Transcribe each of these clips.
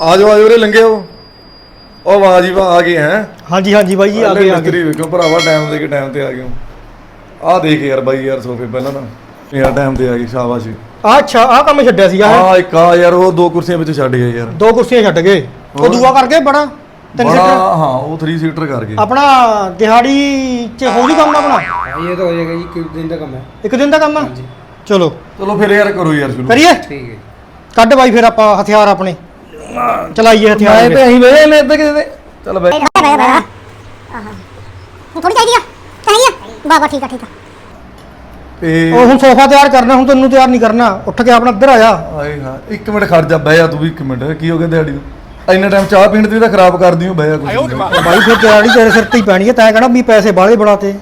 ਆ ਜਾਓ ਆ ਜਾਓ ਹੋ। ਉਹ ਵਾਹ ਜੀ ਆ ਗਏ ਹੈ। ਹਾਂਜੀ ਹਾਂਜੀ ਬਾਈ ਜੀ ਆ ਗਏ ਆ ਗਏ। ਮਿਸਤਰੀ ਵੇਖੋ ਭਰਾਵਾ ਟਾਈਮ ਦੇ ਕੇ ਟਾਈਮ ਤੇ ਆ ਗਏ ਹੋ। ਦੇਖ ਯਾਰ ਬਾਈ ਯਾਰ ਸੋਫੇ ਪਹਿਲਾਂ ਤਾਂ। ਯਾਰ ਟਾਈਮ ਤੇ ਆ ਗਈ ਸ਼ਾਬਾਸ਼। ਆ ਅੱਛਾ ਆ ਕੰਮ ਛੱਡਿਆ ਸੀਗਾ ਇਹ। ਆ ਇੱਕ ਆ ਯਾਰ ਉਹ ਦੋ ਕੁਰਸੀਆਂ ਵਿੱਚ ਛੱਡ ਗਏ ਯਾਰ। ਦੋ ਕੁਰਸੀਆਂ ਛੱਡ ਗਏ। ਉਹ ਦੂਆ ਕਰ ਬੜਾ? ਤਿੰਨ ਸੀਟਰ? ਹਾਂ ਉਹ 3 ਸੀਟਰ ਕਰ ਗਏ। ਆਪਣਾ ਦਿਹਾੜੀ ਚ ਹੋ ਜੂ ਕੰਮ ਆਪਣਾ? ਇਹ ਤਾਂ ਹੋ ਜਾਏਗਾ ਜੀ ਕੁਝ ਦਿਨ ਦਾ ਕੰਮ ਹੈ। ਇੱਕ ਦਿਨ ਦਾ ਕੰਮ ਆ ਚਲੋ। ਚਲੋ ਫਿਰ ਯਾਰ ਕਰੋ ਯਾਰ ਸ਼ੁਰੂ। ਕਰੀਏ? ਠੀਕ ਹੈ ਕੱਢ ਬਾਈ ਫਿਰ ਆਪਾਂ ਹਥਿਆਰ ਆਪਣੇ। ਚਲਾਈਏ ਹਥਿਆਰ ਮੈਂ। ਤੇ ਅਸੀਂ ਵੇਲੇ ਨੇ ਇੱਥੇ ਕਿਤੇ ਚੱਲ ਬੈ। ਥੋੜੀ ਚਾਹੀਦੀ ਆ। ਚਾਹੀਏ ਬਾਬਾ ਠੀਕ ਆ ਠੀਕ ਆ। ਤੇ ਉਹ ਹੁਣ ਸੋਫਾ ਤਿਆਰ ਕਰਨਾ ਹੁਣ ਤੈਨੂੰ ਤਿਆਰ ਨਹੀਂ ਕਰਨਾ। ਉੱਠ ਕੇ ਆਪਣਾ ਇੱਧਰ ਆ ਜਾ। ਆਏ ਹਾਂ ਇੱਕ ਮਿੰਟ ਖੜ ਜਾ ਬਹਿ ਜਾ ਤੂੰ ਵੀ ਇੱਕ ਮਿੰਟ। ਕੀ ਹੋ ਗਿਆ ਦਿਹਾੜੀ ਨੂੰ? ਇੰਨਾ ਟਾਈਮ ਚਾਹ ਪੀਣ ਤੇ ਤਾਂ ਖਰਾਬ ਕਰਦੀ ਹੋ ਬਹਿ ਜਾ ਕੁਝ ਬਾਈ ਫਿਰ ਤਿਆਰੀ ਤੇਰੇ ਸਿਰ ਤੇ ਹੀ ਪੈਣੀ ਹੈ ਤੈਂ ਕਹਿਣਾ ਵੀ ਪੈਸੇ ਬਾਹਲੇ ਬਣਾਤੇ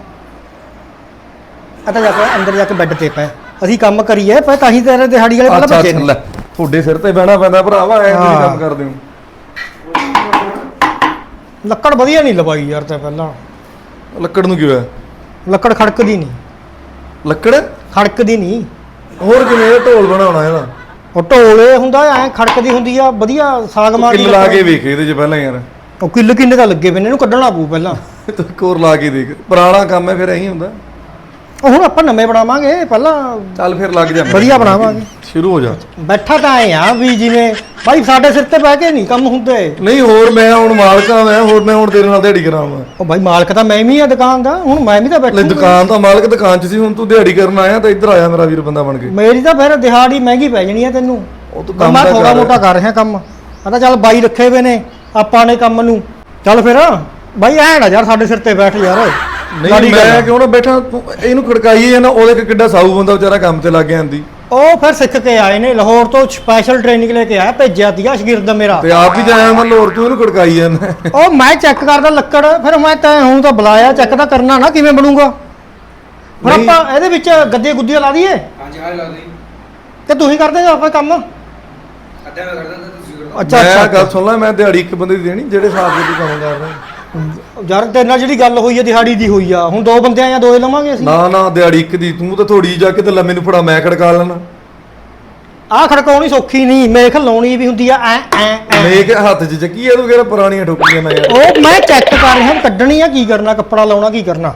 ਆ ਤਾਂ ਜਾ ਕੇ ਅੰਦਰ ਜਾ ਕੇ ਬੈੱਡ ਤੇ ਪੈ। ਅਸੀਂ ਕੰਮ ਕਰੀਏ ਪਰ ਤਾਂ ਹੀ ਤੇਰੇ ਦਿਹਾੜੀ ਵਾਲੇ ਪਹਿਲਾਂ ਬੱਚੇ ਅੱਛਾ ਨੇ। ਲੈ। ਤੁਹਾਡੇ ਸਿਰ ਤੇ ਬਹਿਣਾ ਪੈਂਦਾ ਭਰਾਵਾ ਐ ਤੁਸੀਂ ਹਾਂ। ਕੰਮ ਕਰਦੇ ਹੋ। ਲੱਕੜ ਵਧੀਆ ਨਹੀਂ ਲਵਾਈ ਯਾਰ ਤੇ ਪਹਿਲਾਂ। ਲੱਕੜ ਨੂੰ ਕੀ ਹੋਇਆ ਲੱਕੜ ਖੜਕਦੀ ਨਹੀਂ। ਲੱਕੜ? ਖੜਕਦੀ ਨਹੀਂ। ਹੋਰ ਕਿਵੇਂ ਇਹ ਢੋਲ ਬਣਾਉਣਾ ਇਹਦਾ? ਉਹ ਢੋਲੇ ਹੁੰਦਾ ਐ ਖੜਕਦੀ ਹੁੰਦੀ ਆ ਵਧੀਆ ਸਾਗ ਮਾਰ ਕਿੱਲ ਲਾ ਕੇ ਵੇਖ ਇਹਦੇ ਚ ਪਹਿਲਾਂ ਯਾਰ। ਉਹ ਕਿੱਲ ਕਿੰਨੇ ਦਾ ਲੱਗੇ ਪਏ ਨੇ ਇਹਨੂੰ ਕੱਢਣਾ ਪਊ ਪਹਿਲਾਂ। ਤੂੰ ਕੋਰ ਲਾ ਕੇ ਦੇਖ। ਪੁਰਾਣਾ ਕੰਮ ਹੈ ਫਿਰ ਐਂ ਹੁੰਦਾ। ਉਹ ਹੁਣ ਆਪਾਂ ਨਵੇਂ ਬਣਾਵਾਂਗੇ ਪਹਿਲਾਂ ਚੱਲ ਫਿਰ ਲੱਗ ਜਾ। ਵਧੀਆ ਬਣਾਵਾਂਗੇ। ਸ਼ੁਰੂ ਹੋ ਜਾ। ਬੈਠਾ ਤਾਂ ਐ ਆ ਵੀ ਜਿਵੇਂ ਭਾਈ ਸਾਡੇ ਸਿਰ ਤੇ ਬਹਿ ਕੇ ਨਹੀਂ ਕੰਮ ਹੁੰਦੇ। ਨਹੀਂ ਹੋਰ ਮੈਂ ਹੁਣ ਮਾਲਕਾਂ ਮੈਂ ਹੋਰ ਮੈਂ ਹੁਣ ਤੇਰੇ ਨਾਲ ਦਿਹਾੜੀ ਕਰਾਵਾਂ। ਉਹ ਭਾਈ ਮਾਲਕ ਤਾਂ ਮੈਂ ਵੀ ਆ ਦੁਕਾਨ ਦਾ ਹੁਣ ਮੈਂ ਵੀ ਤਾਂ ਲੈ ਬੈਠਾ ਦੁਕਾਨ ਤਾਂ ਮਾਲਕ ਦੁਕਾਨ 'ਚ ਸੀ ਹੁਣ ਤੂੰ ਦਿਹਾੜੀ ਕਰਨ ਆਇਆ ਤਾਂ ਇੱਧਰ ਆਇਆ ਮੇਰਾ ਵੀਰ ਬੰਦਾ ਬਣ ਕੇ। ਮੇਰੀ ਤਾਂ ਫਿਰ ਦਿਹਾੜੀ ਮਹਿੰਗੀ ਪੈ ਜਾਣੀ ਆ ਤੈਨੂੰ। ਉਹ ਤੂੰ ਕੰਮ ਮੈਂ ਤਾਂ ਥੋੜਾ ਕਰ। ਮੋਟਾ ਕਰ ਰਿਹਾ ਕੰਮ। ਆ ਤਾਂ ਚੱਲ ਬਾਈ ਰੱਖੇ ਹੋਏ ਨੇ ਆਪਾਂ ਨੇ ਕੰਮ ਨੂੰ। ਚੱਲ ਫਿਰ ਬਾਈ ਐ ਨਾ ਯਾਰ ਸਾਡੇ ਸਿਰ ਤੇ ਬੈਠ ਯਾਰ। ਨਹੀਂ ਮੈਂ ਕਿਉਂ ਨਾ ਬੈਠਾ ਇਹਨੂੰ ਖੜਕਾਈਏ ਜਾਂ ਨਾ ਉਹਦੇ ਕਿੱਡਾ ਸਾਊ ਬੰਦਾ ਵਿਚਾਰਾ ਕੰਮ ਤੇ ਲੱਗ ਗਿਆ ਉਹ ਫਿਰ ਸਿੱਖ ਕੇ ਆਏ ਨੇ ਲਾਹੌਰ ਤੋਂ ਸਪੈਸ਼ਲ ਟ੍ਰੇਨਿੰਗ ਲੈ ਕੇ ਆਇਆ ਭੇਜਿਆ ਤੀਆ ਸ਼ਗਿਰਦ ਮੇਰਾ। ਤੇ ਆਪ ਹੀ ਜਾਇਆ ਮੈਂ ਲਾਹੌਰ ਤੋਂ ਇਹਨੂੰ ਖੜਕਾਈ ਜਾਂਦਾ ਉਹ ਮੈਂ ਚੈੱਕ ਕਰਦਾ ਲੱਕੜ ਫਿਰ ਮੈਂ ਤੈਂ ਹੂੰ ਤਾਂ ਬੁਲਾਇਆ ਚੈੱਕ ਤਾਂ ਕਰਨਾ ਨਾ ਕਿਵੇਂ ਬਣੂਗਾ? ਫਿਰ ਆਪਾਂ ਇਹਦੇ ਵਿੱਚ ਗੱਦੇ ਗੁੱਦੀਆਂ ਲਾ ਦਈਏ? ਹਾਂਜੀ ਹਾਂ ਲਾ ਦਈ ਤੇ ਤੁਸੀਂ ਕਰਦੇ ਹੋ ਆਪਾਂ ਕੰਮ? ਅੱਧਾ ਮੈਂ ਕਰਦਾ ਤੁਸੀਂ ਕਰੋ ਅੱਛਾ ਅੱਛਾ ਗੱਲ ਸੁਣ ਲੈ ਮੈਂ ਦਿਹਾੜੀ ਇੱਕ ਬੰਦੇ ਦੀ ਦੇਣੀ ਜਿਹੜੇ ਹਿਸਾਬ ਦੇ ਕੰਮ ਕਰ ਯਾਰ ਤੇਰੇ ਨਾਲ ਜਿਹੜੀ ਗੱਲ ਹੋਈ ਹੈ ਦਿਹਾੜੀ ਦੀ ਹੋਈ ਆ ਹੁਣ ਦੋ ਬੰਦੇ ਆ ਜਾਂ ਦੋਏ ਲਵਾਂਗੇ ਅਸੀਂ? ਨਾ ਨਾ ਦਿਹਾੜੀ ਇੱਕ ਦੀ ਤੂੰ ਤਾਂ ਥੋੜੀ ਜਾ ਕੇ ਤੇ ਲੈ ਮੈਨੂੰ ਫੜਾ ਮੈਂ ਖੜਕਾ ਲੈਣਾ। ਆਹ ਖੜਕਾਉਣੀ ਸੌਖੀ ਨਹੀਂ ਮੇਖ ਲਾਉਣੀ ਵੀ ਹੁੰਦੀ ਆ ਐ ਐ ਐ। ਮੇਕ ਹੱਥ 'ਚ ਚੱਕੀ ਇਹ ਤੂੰ ਕਿਹੜਾ ਪੁਰਾਣੀਆਂ ਠੋਕੀਆਂ ਨਾ ਯਾਰ। ਉਹ ਮੈਂ ਚੈੱਕ ਕਰ ਰਿਹਾ ਕੱਢਣੀ ਆ ਕੀ ਕਰਨਾ ਕੱਪੜਾ ਲਾਉਣਾ ਕੀ ਕਰਨਾ।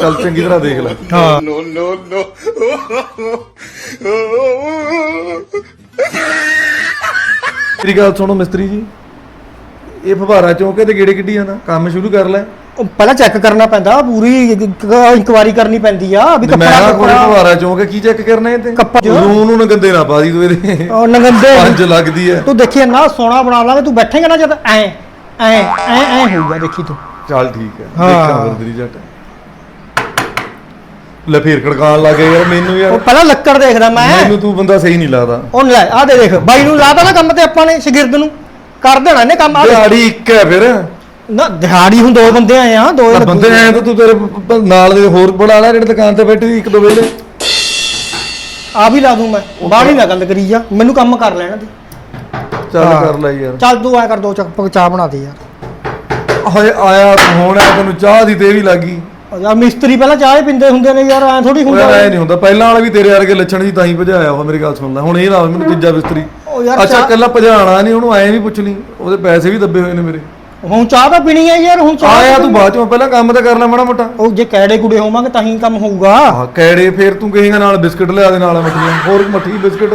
ਚੱਲ ਚੰਗੀ ਤਰ੍ਹਾਂ ਦੇਖ ਲੈ। ਹਾਂ। ਤੇਰੀ ਗੱਲ ਸੁਣੋ ਮਿਸਤਰੀ ਜੀ। ਇਹ ਫਵਾਰਾ ਚੌਂਕੇ ਤੇ ਗੇੜੇ ਕਿੱਡੀ ਜਾਂਦਾ ਕੰਮ ਸ਼ੁਰੂ ਕਰ ਲੈ। ਉਹ ਪਹਿਲਾਂ ਚੈੱਕ ਕਰਨਾ ਪੈਂਦਾ ਪੂਰੀ ਇਨਕੁਆਰੀ ਕਰਨੀ ਪੈਂਦੀ ਆ ਵੀ ਤੇ ਮੈਂ ਕੱਪੜਾ ਕੋਈ ਕੱਪੜਾ ਫਵਾਰਾ ਚੌਂਕੇ ਕੀ ਚੈੱਕ ਕਰਨਾ ਇਹ ਤੇ ਕੱਪੜਾ- ਰੂਨ ਨੂੰ ਗੰਦੇ ਨਾ ਪਾ ਦੀ ਤੂੰ ਇਹਦੇ। ਉਹ ਨਗੰਦੇ। ਪੰਜ ਲੱਗਦੀ ਹੈ। ਤੂੰ ਦੇਖੀ ਨਾ ਸੋਨਾ ਬਣਾ ਲਾਂਗੇ ਤੂੰ ਬੈਠੇਗਾ ਨਾ ਜਦ ਐ ਐ ਐ ਐ ਹੋਊਗਾ ਦੇਖੀ ਤੂੰ। ਚੱਲ ਠੀਕ ਹੈ। ਦੇਖਾਂ ਫਿਰ ਤੇਰੀ ਜੱਟ। ਲੈ ਫੇਰ ਖੜਕਾਣ ਲੱਗੇ ਯਾਰ ਮੈਨੂੰ ਉਹ ਯਾਰ ਪਹਿਲਾਂ ਲੱਕੜ ਦੇਖਦਾ ਮੈਂ। ਮੈਨੂੰ ਤੂੰ ਬੰਦਾ ਸਹੀ ਨਹੀਂ ਲੱਗਦਾ। ਉਹ ਲੈ ਆ ਦੇ ਦੇਖ ਬਾਈ ਨੂੰ ਲਾਤਾ ਨਾ ਕੰਮ ਤੇ ਆਪਾਂ ਨੇ ਸ਼ਗਿਰਦ ਨੂੰ। ਕਰ ਦੇਣਾ ਇਹਨੇ ਕੰਮ ਆ। ਦਿਹਾੜੀ ਇੱਕ ਹੈ ਫਿਰ। ਨਾ ਦਿਹਾੜੀ ਹੁਣ ਦੋ ਬੰਦੇ ਆਏ ਆ ਦੋ ਤਾਂ ਬੰਦੇ ਆਏ ਤਾਂ ਤੂੰ ਤੇਰੇ ਪ- ਨਾਲ ਦੇ ਹੋਰ ਬਣਾ ਲੈ ਜਿਹੜੇ ਦੁਕਾਨ ਤੇ ਬੈਠੇ ਸੀ ਇੱਕ ਦੋ ਵੇਲੇ। ਆ ਵੀ ਲਾ ਦੂੰ ਮੈਂ। ਬਾਹਲੀ ਨਾ ਗੱਲ ਕਰੀ ਜਾ। ਮੈਨੂੰ ਕੰਮ ਕਰ ਲੈਣਾ ਤੇ ਚੱਲ ਹਾਂ। ਕਰ ਲੈ ਯਾਰ। ਚੱਲ ਤੂੰ ਐ ਕਰ ਦੋ ਚੱਕ ਚਾਹ ਬਣਾ ਦੇ ਯਾਰ। ਹਏ ਆਇਆ ਹੁਣ ਆ ਤੈਨੂੰ ਚਾਹ ਦੀ ਤੇ ਵੀ ਲੱਗੀ। ਉਹ ਯਾਰ ਮਿਸਤਰੀ ਪਹਿਲਾਂ ਚਾਹ ਹੀ ਪੀਂਦੇ ਹੁੰਦੇ ਨੇ ਯਾਰ ਐ ਥੋੜੀ ਉਹ ਹੁੰਦਾ ਯਾਰ ਐ ਨਹੀਂ ਹੁੰਦਾ। ਪਹਿਲਾਂ ਵਾਲਾ ਵੀ ਤੇਰੇ ਵਰਗੇ ਲੱਛਣ ਸੀ ਤਾਂ ਹੀ ਭਜਾਇਆ ਉਹ ਮੇਰੀ ਗੱਲ ਸੁਣ ਲੈ। ਹੁਣ ਇਹ ਨਾ ਹੋਵੇ ਮੈਨੂੰ ਤੀਜਾ ਬਿਸਤਰੀ ਉਹ ਯਾਰ ਅੱਛਾ ਚਾਹ- ਕੱਲਾ ਭਜਾਣਾ ਨਹੀਂ ਉਹਨੂੰ ਐ ਵੀ ਪੁੱਛ ਲਈ। ਉਹਦੇ ਪੈਸੇ ਵੀ ਦੱਬੇ ਹੋਏ ਨੇ ਮੇਰੇ। ਹੁਣ ਚਾਹ ਤਾਂ ਪੀਣੀ ਹੈ ਯਾਰ ਹੁਣ ਚਾਹ ਆਇਆ ਤਾਂ ਤੂੰ ਬਾਅਦ ਚੋਂ ਪਹਿਲਾਂ ਕੰਮ ਤਾਂ ਕਰ ਲੈ ਮਾੜਾ ਮੋਟਾ। ਉਹ ਜੇ ਕੈੜੇ ਕੁੜੇ ਹੋਵਾਂਗੇ ਤਾਂ ਹੀ ਕੰਮ ਹੋਊਗਾ। ਆਹ ਕੈੜੇ ਫੇਰ ਤੂੰ ਕਹੇਗਾ ਨਾਲ ਬਿਸਕਟ ਲਿਆ ਦੇ ਨਾਲ ਮੱਠੀਆਂ। ਹੋਰ ਮੱਠੀ ਬਿਸਕਟ?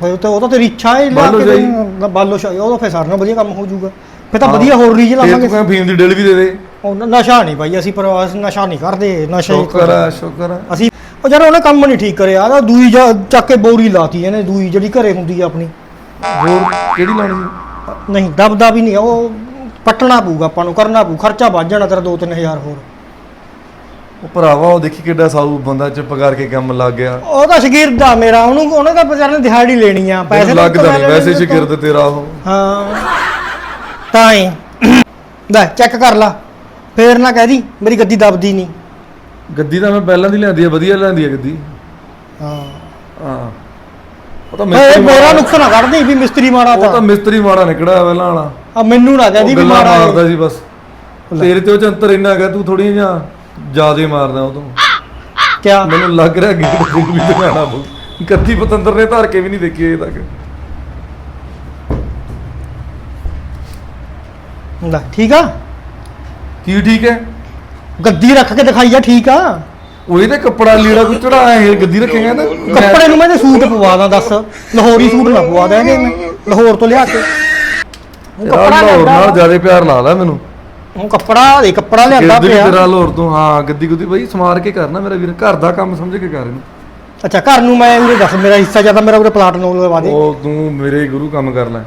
ਫਿਰ ਤਾਂ ਉਹ ਤਾਂ ਤੇਰੀ ਇੱਛਾ ਹੈ ਬਾਲੋ ਸ਼ਾਹੀ। ਬਾਲੋ ਸ਼ਾਹੀ ਉਹ ਤਾਂ ਫਿਰ ਸਾਰਿਆਂ ਨਾਲ ਵਧੀਆ ਕੰਮ ਹੋ ਜਾਊਗਾ। ਫਿਰ ਤਾਂ ਵਧੀਆ ਹੋਰ ਰੀਜ ਫੇਰ ਲਾਵਾਂਗੇ। ਤੂੰ ਕਹਿੰਦਾ ਫੀਮ ਦੀ ਡਿਲ ਵੀ ਦੇ ਦੇ। ਉਹ ਨ- ਨਸ਼ਾ ਨਹੀਂ ਭਾਈ ਅਸੀਂ ਪ੍ਰਵਾਸ ਨਸ਼ਾ ਨਹੀਂ ਕਰਦੇ ਨਸ਼ਾ ਹੀ ਸ਼ੁਕਰ ਆ ਸ਼ੁਕਰ ਆ। ਅਸੀਂ ਉਹ ਯਾਰ ਉਹਨੇ ਕੰਮ ਨਹੀਂ ਠੀਕ ਕਰਿਆ ਆ ਦੂਈ ਜਾ- ਚੱਕ ਕੇ ਬੋਰੀ ਲਾਤੀ ਇਹਨੇ ਦੂਈ ਜਿਹੜੀ ਘਰੇ ਹੁੰਦੀ ਆ ਆਪਣੀ। ਹੋਰ ਕਿਹੜੀ ਲਾਣੀ ਸੀ? ਨਹੀਂ ਦਬਦਾ ਵੀ ਨਹੀਂ ਆ, ਉਹ ਪੱਟਣਾ ਪਊਗਾ ਆਪਾਂ ਨੂੰ ਕਰਨਾ ਪਊ ਖਰਚਾ ਵੱਧ ਜਾਣਾ ਤੇਰਾ 2-3000 ਹੋਰ। ਉਹ ਭਰਾਵਾ ਉਹ ਦੇਖੀ ਕਿੱਡਾ ਸਾਊ ਬੰਦਾ ਚੁੱਪ ਕਰਕੇ ਕੰਮ ਲੱਗ ਗਿਆ। ਉਹ ਤਾਂ ਸ਼ਗਿਰਦ ਆ ਮੇਰਾ ਉਹਨੂੰ ਉਹਨੇ ਤਾਂ ਵਿਚਾਰੇ ਨੇ ਦਿਹਾੜੀ ਲੈਣੀ ਆ ਪੈਸੇ ਤਾਂ ਲੱਗਦਾ ਨਹੀਂ ਵੈਸੇ ਲੈਣੇ ਸ਼ਗਿਰਦ ਤੇਰਾ ਉਹ। ਹਾਂ। ਤਾਂ ਹੀ। ਲੈ ਚੈੱਕ ਕਰ ਲਾ। ਫੇਰ ਨਾ ਕਹਿ ਦੀ ਮੇਰੀ ਗੱਦੀ ਦਬਦੀ ਨਹੀਂ। ਗੱਦੀ ਤਾਂ ਮੈਂ ਪਹਿਲਾਂ ਦੀ ਲਿਆਂਦੀ ਆ ਵਧੀਆ ਲਿਆਂਦੀ ਆ ਗੱਦੀ। ਹਾਂ। ਹਾਂ। ਉਹ ਤਾਂ ਇਹ ਮਿਸਤਰੀ ਮੇਰਾ ਨੁਕਸ ਨਾ ਕੱਢਦੀ ਵੀ ਮਿਸਤਰੀ ਮਾੜਾ ਉਹ ਤਾਂ। ਤਾਂ ਮਿਸਤਰੀ ਮਾੜਾ ਨਿਕੜਾ ਪਹਿਲਾਂ ਵਾਲਾ। ਆ ਮੈਨੂੰ ਨਾ ਕਹਦੀ ਉਹ ਵੀ ਗੱਲਾਂ ਮਾੜਾ ਮਾਰਦਾ ਹੈ। ਸੀ ਬਸ। ਤੇਰੇ ਤੇ ਉਹ ਚ ਅੰਤਰ ਇੰਨਾ ਹੈਗਾ ਤੂੰ ਥੋੜੀ ਜਿਹਾ ਜਿਆਦੇ ਮਾਰਦਾ ਉਹ ਤੋਂ। ਕਿਆ? ਮੈਨੂੰ ਲੱਗ ਰਿਹਾ ਗੀਤ ਵੀ ਦਿਖਾਣਾ ਪਊ। ਕੱਤੀ ਪਤੰਦਰ ਨੇ ਧਰ ਕੇ ਵੀ ਨਹੀਂ ਦੇਖੀ ਅਜੇ ਤੱਕ। ਲੈ ਠੀਕ ਆ? ਕੀ ਠੀਕ ਹੈ? ਗੱਦੀ ਰੱਖ ਕੇ ਦਿਖਾਈ ਆ ਠੀਕ ਆ? ਉਹਦੇ ਤੇ ਕੱਪੜਾ ਲੀੜਾ ਕੋਈ ਚੜਾਇਆ ਹੈ ਗੱਦੀ ਰੱਖੇਗਾ ਨਾ? ਕੱਪੜੇ ਨੂੰ ਮੈਂ ਤੇ ਸੂਟ ਪਵਾ ਦਾਂ ਦੱਸ। ਲਾਹੌਰੀ ਸੂਟ ਨਾ ਪਵਾ ਦੇਂਗੇ ਮੈਂ ਲਾਹੌਰ ਤੋਂ ਲਿਆ ਕੇ। ਉਹ ਕੱਪੜਾ ਲਾਹੌਰ ਲਿਆਂਦਾ ਨਾਲ ਜ਼ਿਆਦਾ ਪਿਆਰ ਲਾ ਲੈ ਮੈਨੂੰ। ਉਹ ਕੱਪੜਾ ਇਹ ਕੱਪੜਾ ਲਿਆਂਦਾ ਵੀ ਪਿਆ। ਤੇਰਾ ਲਾਹੌਰ ਤੋਂ ਹਾਂ ਗੱਦੀ ਗੁੱਦੀ ਬਈ ਸਮਾਰ ਕੇ ਕਰਨਾ ਮੇਰਾ ਵੀਰ। ਘਰ ਦਾ ਕੰਮ ਸਮਝ ਕੇ ਕਰ ਇਹਨੂੰ। ਅੱਛਾ ਘਰ ਨੂੰ ਮੈਂ ਉਹਦੇ ਦੱਸ ਮੇਰਾ ਹਿੱਸਾ ਜ਼ਿਆਦਾ ਮੇਰਾ ਉਹਦੇ ਪਲਾਟ ਨੂੰ ਲਵਾ ਦੇ। ਉਹ ਤੂੰ ਮੇਰੇ ਗੁਰੂ ਕੰਮ ਕਰ ਲੈ।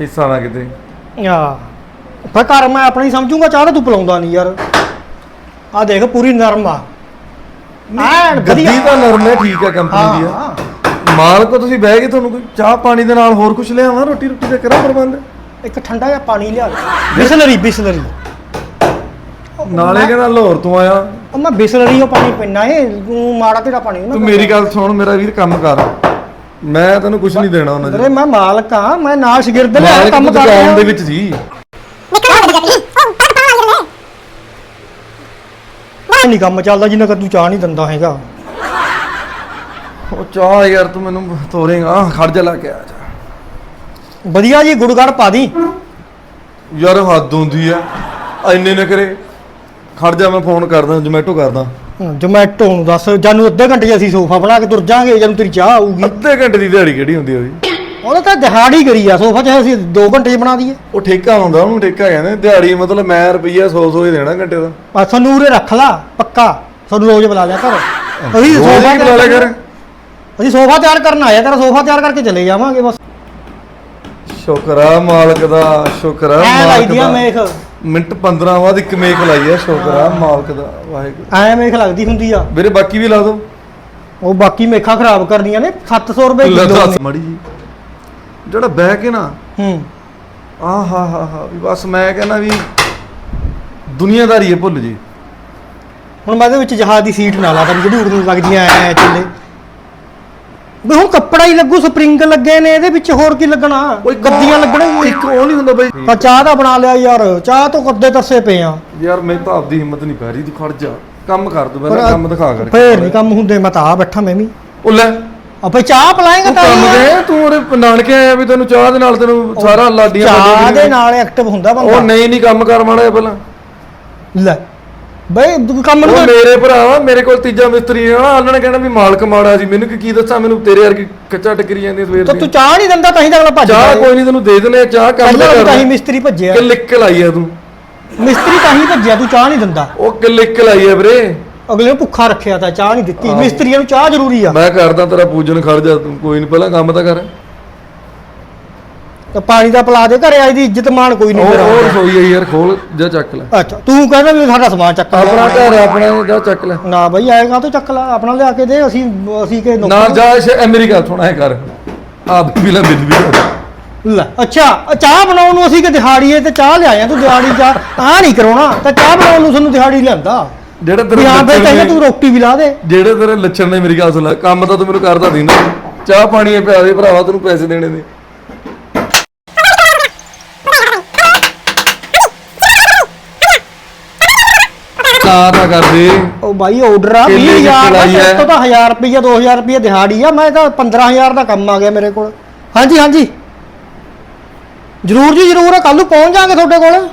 ਹਿੱਸਾ ਨਾ ਕਿਤੇ। ਆ ਪਰ ਘਰ ਮੈਂ ਆਪਣਾ ਹੀ ਸਮਝੂਗਾ ਚਾਹ ਤਾਂ ਤੂੰ ਪਿਲਾਉਂਦਾ ਨਹੀਂ ਯਾਰ। ਆ ਦੇਖ ਪੂਰੀ ਨਰਮ ਆ। ਐਨ ਗੱਦੀ ਵਧੀਆ। ਤਾਂ ਨਰਮ ਹੈ ਠੀਕ ਹੈ ਕੰਪਨੀ ਦੀ ਆ। ਹਾਂ। ਮਾਲਕ ਤੁਸੀਂ ਬਹਿ ਕੇ ਤੁਹਾਨੂੰ ਕੋਈ ਚਾਹ ਪਾਣੀ ਦੇ ਨਾਲ ਹੋਰ ਕੁਝ ਲਿਆਵਾਂ ਰੋਟੀ ਰੋਟੀ ਦਾ ਕਰਾਂ ਪ੍ਰਬੰਧ? ਇੱਕ ਠੰਡਾ ਜਿਹਾ ਪਾਣੀ ਲਿਆ ਬਿਸਲਰੀ ਬਿਸਲਰੀ। ਨਾਲੇ ਕਹਿੰਦਾ ਲਾਹੌਰ ਤੋਂ ਆਇਆ। ਉਹ ਮੈਂ ਬਿਸਲਰੀ ਉਹ ਪਾਣੀ ਪੀਣਾ ਏ ਤੂੰ ਮਾੜਾ ਤੇਰਾ ਪਾਣੀ ਨਾ ਤੂੰ ਮੇਰੀ ਗੱਲ ਸੁਣ ਮੇਰਾ ਵੀਰ ਕੰਮ ਕਰ। ਮੈਂ ਤੈਨੂੰ ਕੁਝ ਨਹੀਂ ਦੇਣਾ ਉਹਨਾਂ ਅਰੇ ਮੈਂ ਮਾਲਕ ਆ ਮੈਂ ਨਾਲ ਸ਼ਗਿਰਦ ਲਿਆ ਮਾਲਕ ਕੰਮ ਤੂੰ ਕਰ ਦੁਕਾਨ ਰਿਹਾ। ਦੇ ਵਿੱਚ ਸੀ ਨਿਕਲ ਜਾ ਉਹ ਕੱਟ ਪਾ ਲੱਗ ਰਹੇ ਨਹੀਂ ਕੰਮ ਚੱਲਦਾ ਜਿੰਨਾ ਕਰ ਤੂੰ ਚਾਹ ਨਹੀਂ ਦਿੰਦਾ ਹੈਗਾ। ਉਹ ਚਾਹ ਯਾਰ ਤੂੰ ਮੈਨੂੰ ਤੋਰੇਗਾ। ਖੜ ਜਾ ਲਾ ਕੇ ਆ ਜਾ। ਵਧੀਆ ਜੀ ਗੁੜਗੜ ਪਾ ਦੀ। ਯਾਰ ਹੱਦ ਹੁੰਦੀ ਆ। ਐਨੇ ਨਾ ਕਰੇ। ਖੜ ਜਾ ਮੈਂ ਫੋਨ ਕਰਦਾ ਜੋਮੈਟੋ ਕਰਦਾ। ਜੋਮੈਟੋ ਨੂੰ ਦੱਸ ਜਾਨੂੰ ਅੱਧੇ ਘੰਟੇ 'ਚ ਅਸੀਂ ਸੋਫਾ ਬਣਾ ਕੇ ਤੁਰ ਜਾਾਂਗੇ ਜਦੋਂ ਤੇਰੀ ਚਾਹ ਆਊਗੀ। ਅੱਧੇ ਘੰਟੇ ਦੀ ਦਿਹਾੜੀ ਕਿਹੜੀ ਹੁੰਦੀ ਹੋਈ ਉਹਨੇ ਤਾਂ ਦਿਹਾੜੀ ਕਰੀ ਆ ਸੋਫਾ ਚਾਹੇ ਅਸੀਂ 2 ਘੰਟੇ 'ਚ ਬਣਾ ਦਈਏ। ਉਹ ਠੇਕਾ ਹੁੰਦਾ ਉਹਨੂੰ ਠੇਕਾ ਕਹਿੰਦੇ ਦਿਹਾੜੀ ਮਤਲਬ ਮੈਂ ਰੁਪਈਆ 100 100 ਹੀ ਦੇਣਾ ਘੰਟੇ ਦਾ। ਆ ਸਾਨੂੰ ਉਰੇ ਰੱਖ ਲਾ ਪੱਕਾ। ਸਾਨੂੰ ਰੋਜ਼ ਬੁਲਾ ਲਿਆ ਕਰ। ਅਸੀਂ ਰੋਜ਼ ਸੋਫਾ ਹੀ ਬੁਲਾ ਲਿਆ ਕਰ। ਅਸੀਂ ਸੋਫਾ ਤਿਆਰ ਕਰਨ ਆਇਆ ਤੇਰਾ ਸੋਫਾ ਤਿਆਰ ਕਰਕੇ ਚਲੇ ਜਾਵਾਂਗੇ ਬਸ। ਸ਼ੁਕਰ ਆ ਮਾਲਕ ਦਾ ਸ਼ੁਕਰ ਆ ਐ ਲਾਈ ਮਾਲਕ ਦੀਆਂ ਦਾ। ਮੇਖ। ਮਿੰਟ 15 ਬਾਅਦ ਇੱਕ ਮੇਕ ਲਾਈ ਆ ਸ਼ੁਕਰ ਆ ਮਾਲਕ ਦਾ ਵਾਹਿਗੁਰੂ। ਐ ਮੇਖ ਲੱਗਦੀ ਹੁੰਦੀ ਆ। ਵੀਰੇ ਬਾਕੀ ਵੀ ਲਾ ਦੋ। ਉਹ ਬਾਕੀ ਮੇਖਾਂ ਖਰਾਬ ਕਰਦੀਆਂ ਨੇ 700 ਰੁਪਏ ਕਿਲੋ ਮੜੀ ਜੀ। ਜਿਹੜਾ ਬਹਿ ਕੇ ਨਾ ਹੂੰ। ਆ ਹਾ ਹਾ ਹਾ ਵੀ ਬਸ ਮੈਂ ਕਹਿੰਦਾ ਵੀ ਦੁਨੀਆਦਾਰੀ ਹੈ ਭੁੱਲ ਜੀ। ਹੁਣ ਮੈਂ ਇਹਦੇ ਵਿੱਚ ਜਹਾਜ਼ ਦੀ ਸੀਟ ਨਾ ਲਾ ਦਾਂ ਜਿਹੜੀ ਉੜਨ ਲੱਗਦੀਆਂ ਐ ਚੱਲੇ। ਵੀ ਹੁਣ ਕੱਪੜਾ ਹੀ ਲੱਗੂ ਸਪਰਿੰਗ ਲੱਗੇ ਨੇ ਇਹਦੇ ਵਿੱਚ ਹੋਰ ਕੀ ਲੱਗਣਾ? ਗੱਦੀਆਂ ਲੱਗਣਗੀਆਂ ਇੱਕ ਉਹ ਨਹੀਂ ਹੁੰਦਾ ਬਈ। ਤਾਂ ਚਾਹ ਦਾ ਬਣਾ ਲਿਆ ਯਾਰ ਚਾਹ ਤੋਂ ਕੱਦੇ ਤਰਸੇ ਪਏ ਆ। ਯਾਰ ਮੈਂ ਤਾਂ ਆਪਦੀ ਹਿੰਮਤ ਨਹੀਂ ਪੈ ਰਹੀ ਤੂੰ ਖੜ ਜਾ। ਕੰਮ ਕਰ ਦੂ ਪਹਿਲਾਂ ਕੰਮ ਦਿਖਾ ਕਰ ਫੇਰ ਨਹੀਂ ਕੰਮ ਹੁੰਦੇ ਮੈਂ ਤਾਂ ਆ ਬੈਠਾ ਮੈਂ ਵੀ। ਉਹ ਲੈ। ਆਪੇ ਚਾਹ ਪਲਾਏਗਾ ਤੂੰ ਕੰਮ ਹੀ। ਦੇ ਤੂੰ ਉਹਦੇ ਨਾਨਕੇ ਆਇਆ ਵੀ ਤੈਨੂੰ ਚਾਹ ਦੇ ਨਾਲ ਤੈਨੂੰ ਸਾਰਾ ਲਾਡੀਆਂ ਚਾਹ ਦੇ ਨਾਲ ਐਕਟਿਵ ਹੁੰਦਾ ਉਹ ਬੰਦਾ ਨਹੀਂ ਨਹੀਂ ਕੰਮ ਕਰ ਮਾੜਾ ਪਹਿਲਾਂ। ਲੈ ਬਈ ਕੰਮ ਉਹ ਨੂੰ ਮੇਰੇ ਭਰਾ ਵਾ ਮੇਰੇ ਕੋਲ ਤੀਜਾ ਮਿਸਤਰੀ ਆ। ਉਹਨਾਂ ਨੇ ਕਹਿਣਾ ਵੀ ਮਾਲਕ ਮਾੜਾ ਸੀ ਮੈਨੂੰ ਕੀ ਕੀ ਦੱਸਾਂ ਮੈਨੂੰ ਤੇਰੇ ਵਰਗੀ ਕੱਚਾ ਟੱਕਰੀ ਜਾਂਦੀ ਸਵੇਰ ਤਾਂ ਦੀ। ਤੂੰ ਚਾਹ ਨਹੀਂ ਦਿੰਦਾ ਤਾਂ ਹੀ ਤਾਂ ਅਗਲਾ ਭੱਜ ਚਾਹ ਕੋਈ ਨਹੀਂ ਤੈਨੂੰ ਦੇ ਦਨੇ ਚਾਹ ਕੰਮ ਪਹਿਲਾਂ ਤਾਂ ਤਾਂ ਹੀ ਕਰ ਮਿਸਤਰੀ ਭੱਜਿਆ। ਕਿ ਲਿਖ ਕੇ ਲਾਈ ਆ ਤੂੰ। ਮਿਸਤਰੀ ਤਾਂ ਹੀ ਭੱਜਿਆ ਤੂੰ ਚਾਹ ਨਹੀਂ ਦਿੰਦਾ। ਉਹ ਕਿ ਲਿਖ ਕੇ ਲਾਈ ਆ ਵੀਰੇ। ਅਗਲੇ ਨੂੰ ਭੁੱਖਾ ਰੱਖਿਆ ਤਾਂ ਚਾਹ ਨਹੀਂ ਦਿੱਤੀ। ਮਿਸਤਰੀਆਂ ਨੂੰ ਚਾਹ ਜ਼ਰੂਰੀ ਆ। ਮੈਂ ਕਰਦਾ ਤੇਰਾ ਪੂਜਨ ਖੜ ਜਾ ਤੂੰ ਕੋਈ ਨਹੀਂ ਪਹਿਲਾਂ ਕੰਮ ਤਾਂ ਕਰ। ਤਾਂ ਪਾਣੀ ਦਾ ਪਲਾ ਦੇ ਘਰੇ ਆਈ ਦੀ ਇੱਜ਼ਤ ਮਾਣ ਕੋਈ ਨਹੀਂ ਉਹ ਮੇਰਾ। ਉਹ ਰਸੋਈ ਆ ਯਾਰ ਖੋਲ ਜਾ ਚੱਕ ਲੈ। ਅੱਛਾ ਤੂੰ ਕਹਿੰਦਾ ਵੀ ਸਾਡਾ ਸਮਾਨ ਚੱਕ ਲਿਆ। ਆਪਣਾ ਘਰ ਆ, ਆਪਣਾ ਜਾ ਚੱਕ ਲੈ। ਨਾ ਬਈ ਆਏਗਾ ਤਾਂ ਚੱਕ ਲੈ ਆਪਣਾ ਲਿਆ ਕੇ ਦੇ ਅਸੀਂ ਅਸੀਂ ਕਿ ਨਾ ਜਾ ਇਸ ਅਮਰੀਕਾ ਸੁਣਾ ਹੈ ਕਰ। ਆਪ ਵੀ ਲੈ ਬਿੱਲ ਵੀ ਲੈ। ਲੈ ਅੱਛਾ ਚਾਹ ਬਣਾਉਣ ਨੂੰ ਅਸੀਂ ਕਿ ਦਿਹਾੜੀਏ ਤੇ ਚਾਹ ਲਿਆਇਆ ਤੂੰ ਦਿਹਾੜੀ ਚਾਹ ਆ ਨਹੀਂ ਕਰਾਉਣਾ ਤਾਂ ਚਾਹ ਬਣਾਉਣ ਨੂੰ ਸਾਨੂੰ ਦਿਹਾੜੀ ਲਿਆਂਦਾ। ਜਿਹੜੇ ਤੇਰੇ ਹਾਂ ਬਈ ਲੱਛਣ ਕਹਿੰਦਾ ਨੇ- ਤੂੰ ਰੋਟੀ ਵੀ ਲਾ ਦੇ। ਜਿਹੜੇ ਤੇਰੇ ਲੱਛਣ ਨੇ ਮੇਰੀ ਗੱਲ ਸੁਣ ਲੈ ਕੰਮ ਤਾਂ ਤੂੰ ਮੈਨੂੰ ਕਰਦਾ ਦੀ ਨਾ। ਚਾਹ ਪਾਣੀ ਇਹ ਪਿਆ ਦੇ ਭਰਾਵਾ ਤੈਨੂੰ ਪੈਸੇ ਦੇਣੇ ਨੇ। ਨਾ ਨਾ ਕਰਦੇ ਉਹ ਬਾਈ ਆਰਡਰ ਆ ਕਿੰਨੇ 20000 ਦਾ ਚੜਾਈ ਹੈ? ਤੇਰੇ ਤੋਂ ਤਾਂ 1000 ਰੁਪਈਆ 2000 ਰੁਪਈਆ ਦਿਹਾੜੀ ਆ ਮੈਂ ਤਾਂ 15000 ਦਾ ਕੰਮ ਆ ਗਿਆ ਮੇਰੇ ਕੋਲ। ਹਾਂਜੀ ਹਾਂਜੀ। ਜਰੂਰ ਜੀ ਜਰੂਰ ਕੱਲ ਨੂੰ ਪਹੁੰਚ ਜਾਾਂਗੇ ਤੁਹਾਡੇ ਕੋਲ।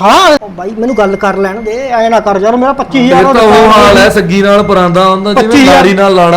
ਹਾਂ। ਉਹ ਬਾਈ ਮੈਨੂੰ ਗੱਲ ਕਰ ਲੈਣ ਦੇ ਐ ਨਾ ਕਰ ਯਾਰ ਮੇਰਾ 25000 ਇਹ ਤਾਂ ਉਹ ਹਾਲ ਹੈ ਸੱਗੀ ਨਾਲ ਪਰਾਂਦਾ ਹੁੰਦਾ ਜਿਵੇਂ 25,000 ਲਾੜੀ ਨਾਲ ਲਾੜਾ